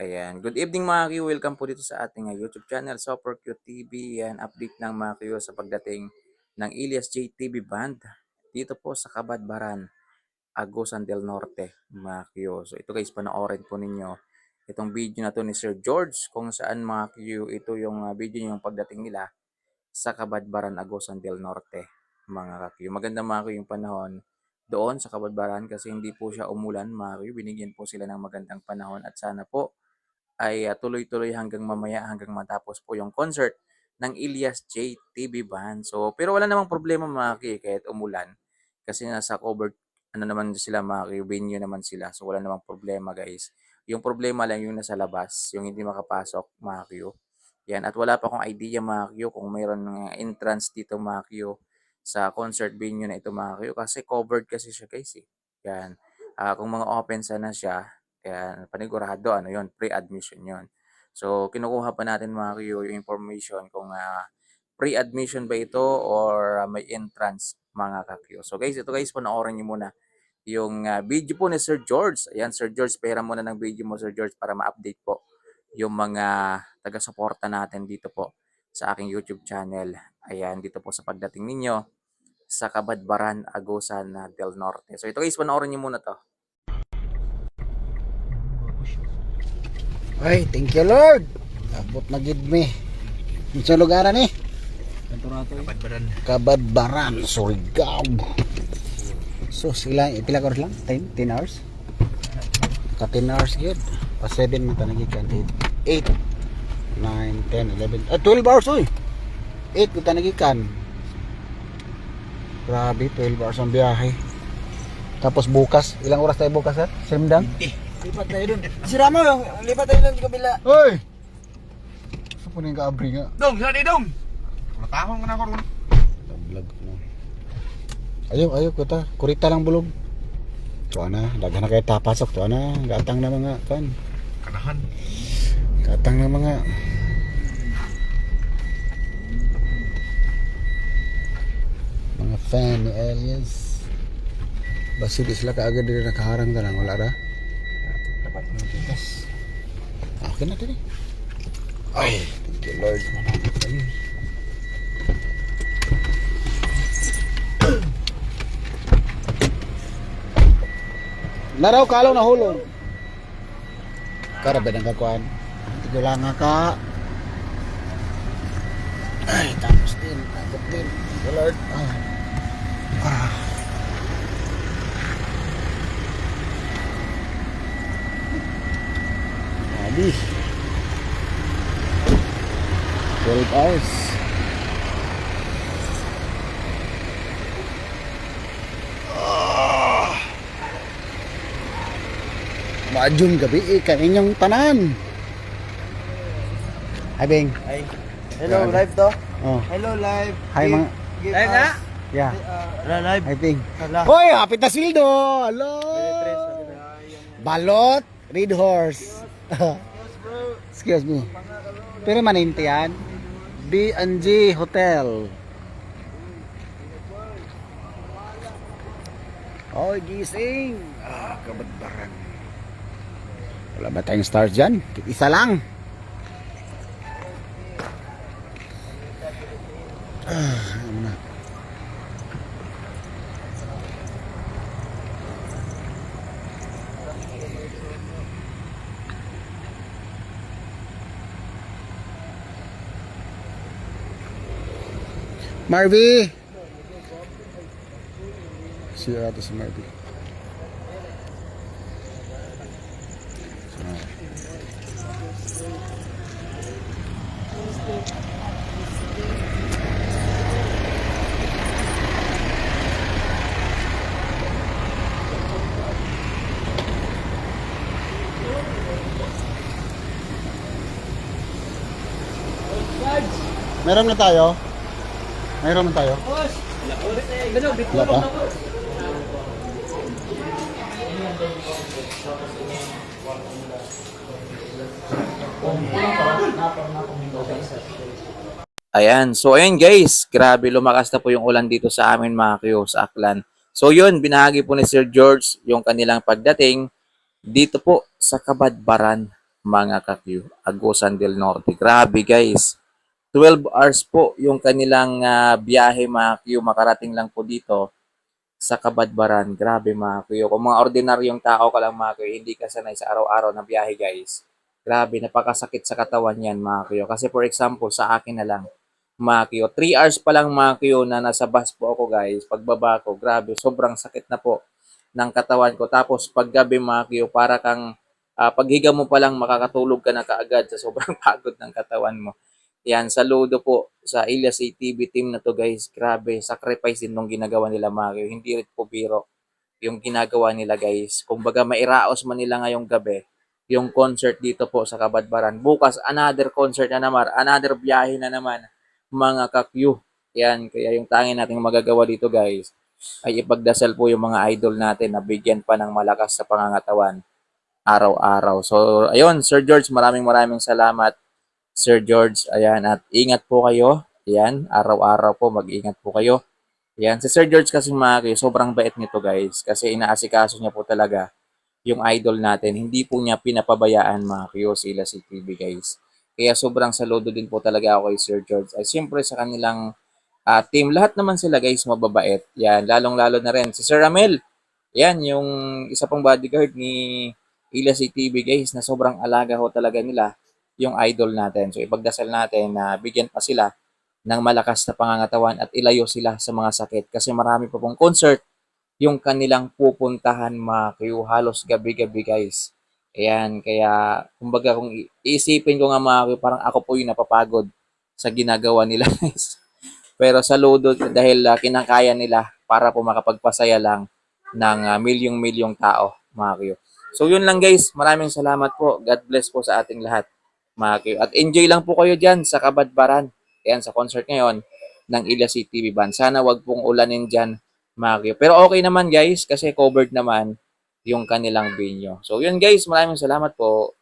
Ayan. Good evening mga Q. Welcome po dito sa ating uh, YouTube channel, Super Q TV. Yan, update ng mga Q sa pagdating ng Elias J TV Band dito po sa Kabadbaran, Agusan del Norte, mga Q. So ito guys, panoorin po ninyo itong video na to ni Sir George kung saan mga Q, ito yung uh, video yung pagdating nila sa Kabadbaran, Agusan del Norte, mga Q. Maganda mga Q yung panahon doon sa Kabadbaran kasi hindi po siya umulan, mga Q. Binigyan po sila ng magandang panahon at sana po ay uh, tuloy-tuloy hanggang mamaya hanggang matapos po yung concert ng Ilyas J TV Band. So, pero wala namang problema mga ki, kahit umulan kasi nasa covered ano naman sila mga ki, venue naman sila. So, wala namang problema guys. Yung problema lang yung nasa labas, yung hindi makapasok mga ki. Yan, at wala pa akong idea mga ki, kung mayroon ng entrance dito mga ki, sa concert venue na ito mga ki, kasi covered kasi siya guys eh. Yan. Ah, kung mga open sana siya, kaya panigurado, ano yon pre-admission yon So, kinukuha pa natin mga Q yung information kung ah, pre-admission ba ito or ah, may entrance mga ka-Q. So guys, ito guys, panoorin nyo muna yung ah, video po ni Sir George. Ayan, Sir George, pera muna ng video mo Sir George para ma-update po yung mga taga-suporta natin dito po sa aking YouTube channel. Ayan, dito po sa pagdating ninyo sa Kabadbaran, Agusan del Norte. So ito guys, panoorin nyo muna to. Ay, thank you Lord. Abot na gid mi. Sa lugaran ni? Kabadbaran. Kabadbaran, Surigao. So sila pila ka lang? 10 10 hours. Ka 10 hours gyud. Pa 7 man tanagi kan 8 9 10 11 ah, 12 hours oy. 8 ko tanagi kan. Grabe, 12 hours ang biyahe. Tapos bukas, ilang oras tayo bukas sir? Simdang? Lipat tayo dun. Si Ramo, lipat tayo dun sa kabila. Hoy! Sa po yung kaabri nga. Dong, saan dong? Matahong ka na ako ron. Vlog no. Ayaw, ayaw ko ta. Kurita lang bulog. Tuwa na, daghan na kayo tapasok. Tuwa na, gatang na mga kan. Kanahan. Gatang na mga mga fan ni Elias. Basi di sila kaagad din nakaharang ka lang. Wala ra? Okay na din eh. Ay, thank you Lord. Ayun. Naraw kalaw na hulong. Karabe ng kakuan. Tigo lang nga ka. Ay, tapos din. Takot din. Lord. Ah. Ah. Adi. 12 hours. Maadjong gabi eh, kaninyong tanan. Hi, Bing. Ay. Hello, Grabe. live to? Oh. Hello, live. Hi, Give- mga... give Live us- na? Yeah, Hello, live. hi, Bing. Hala. Hoy, hapit na sildo! Hello! Balot, red horse. Excuse me. Pero maninti yan. B&G Hotel. Oy, gising. Ah, kabadbaran. Wala ba tayong stars dyan? Isa lang. Marvy! Si ate si Marvy. Meron na tayo? Meron na tayo? Wala pa? Ayan. So, ayun guys. Grabe, lumakas na po yung ulan dito sa amin mga Q, sa Aklan. So, yun, binahagi po ni Sir George yung kanilang pagdating dito po sa Kabadbaran, mga kakyu. Agusan del Norte. Grabe guys. 12 hours po yung kanilang ah, biyahe mga kakyu. Makarating lang po dito sa Kabadbaran. Grabe mga kuyo. Kung mga ordinaryong tao ka lang mga kuyo, hindi ka sanay sa araw-araw na biyahe guys. Grabe, napakasakit sa katawan yan mga kuyo. Kasi for example, sa akin na lang, mga kuyo, 3 hours pa lang mga kuyo na nasa bus po ako guys. Pagbaba ko, grabe, sobrang sakit na po ng katawan ko. Tapos paggabi mga kuyo, para kang, ah, paghiga mo pa lang, makakatulog ka na kaagad sa sobrang pagod ng katawan mo. Yan, saludo po sa Elias ATV team na to guys. Grabe, sacrifice din nung ginagawa nila Mario. Hindi rin po biro yung ginagawa nila guys. Kumbaga mairaos man nila ngayong gabi yung concert dito po sa Kabadbaran. Bukas, another concert na naman, another biyahe na naman, mga kakyu. Yan, kaya yung tangin nating magagawa dito guys, ay ipagdasal po yung mga idol natin na bigyan pa ng malakas sa pangangatawan araw-araw. So, ayun, Sir George, maraming maraming salamat. Sir George, ayan, at ingat po kayo. Ayan, araw-araw po, mag-ingat po kayo. Ayan, si Sir George kasi mga kayo, sobrang bait nito guys. Kasi inaasikaso niya po talaga yung idol natin. Hindi po niya pinapabayaan mga kayo sila si TV guys. Kaya sobrang saludo din po talaga ako kay Sir George. Ay siyempre sa kanilang ah, team, lahat naman sila guys mababait. Yan, lalong-lalo na rin si Sir Ramel. Yan, yung isa pang bodyguard ni Ila si TV guys na sobrang alaga ho talaga nila yung idol natin. So ipagdasal natin na bigyan pa sila ng malakas na pangangatawan at ilayo sila sa mga sakit. Kasi marami pa pong concert yung kanilang pupuntahan mga kayo halos gabi-gabi guys. Ayan, kaya kumbaga kung iisipin ko nga mga kayo, parang ako po yung napapagod sa ginagawa nila guys. Pero saludo dahil ah, kinakaya nila para po makapagpasaya lang ng ah, milyong-milyong tao mga kayo. So yun lang guys, maraming salamat po. God bless po sa ating lahat mga kayo. At enjoy lang po kayo dyan sa Kabadbaran. Ayan, sa concert ngayon ng Ila City TV Band. Sana wag pong ulanin dyan mga kayo. Pero okay naman guys, kasi covered naman yung kanilang venue. So yun guys, maraming salamat po.